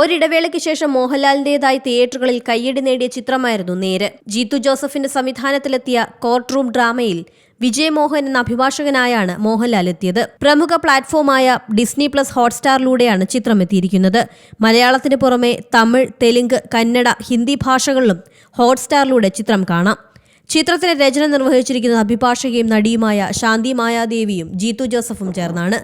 ഒരിടവേളയ്ക്ക് ശേഷം മോഹൻലാലിന്റേതായി തിയേറ്ററുകളിൽ കയ്യടി നേടിയ ചിത്രമായിരുന്നു നേര്. ജീത്തു ജോസഫിന്റെ സംവിധാനത്തിലെത്തിയ കോർട്ട് റൂം ഡ്രാമയിൽ വിജയ് മോഹൻ എന്ന അഭിഭാഷകനായാണ് മോഹൻലാൽ എത്തിയത്. പ്രമുഖ പ്ലാറ്റ്ഫോമായ ഡിസ്നി പ്ലസ് ഹോട്ട്സ്റ്റാറിലൂടെയാണ് ചിത്രം എത്തിയിരിക്കുന്നത് മലയാളത്തിന് പുറമെ തമിഴ് തെലുങ്ക് കന്നഡ ഹിന്ദി ഭാഷകളിലും ഹോട്ട്സ്റ്റാറിലൂടെ ചിത്രം കാണാം. ചിത്രത്തിന് രചന നിർവഹിച്ചിരിക്കുന്നത് അഭിഭാഷകയും നടിയുമായ ശാന്തി മായാദേവിയും ജീത്തു ജോസഫും ചേർന്നാണ്.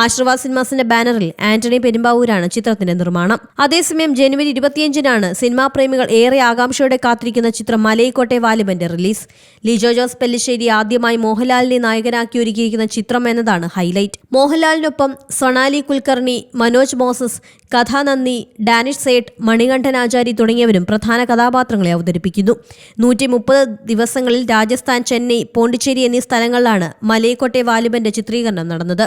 ആശീർവാദ് സിനിമാസിന്റെ ബാനറിൽ ആന്റണി പെരുമ്പാവൂരാണ് ചിത്രത്തിന്റെ നിർമ്മാണം. അതേസമയം ജനുവരി ഇരുപത്തിയഞ്ചിനാണ് സിനിമാ പ്രേമികൾ ഏറെ ആകാംക്ഷയോടെ കാത്തിരിക്കുന്ന ചിത്രം മലയിക്കോട്ടെ വാലിബന്റെ റിലീസ്. ലിജോ ജോസ് പെല്ലിശ്ശേരി ആദ്യമായി മോഹൻലാലിനെ നായകനാക്കി ഒരുക്കിയിരിക്കുന്ന ചിത്രം എന്നതാണ് ഹൈലൈറ്റ്. മോഹൻലാലിനൊപ്പം സൊണാലി കുൽക്കർണി മനോജ് മോസസ് കഥാനന്ദി ഡാനിഷ് സേട്ട് മണികണ്ഠൻ ആചാരി തുടങ്ങിയവരും പ്രധാന കഥാപാത്രങ്ങളെ അവതരിപ്പിക്കുന്നു. നൂറ്റി മുപ്പത് ദിവസങ്ങളിൽ രാജസ്ഥാൻ ചെന്നൈ പോണ്ടിച്ചേരി എന്നീ സ്ഥലങ്ങളിലാണ് മലയിക്കോട്ടെ വാലിബന്റെ ചിത്രീകരണം നടന്നത്.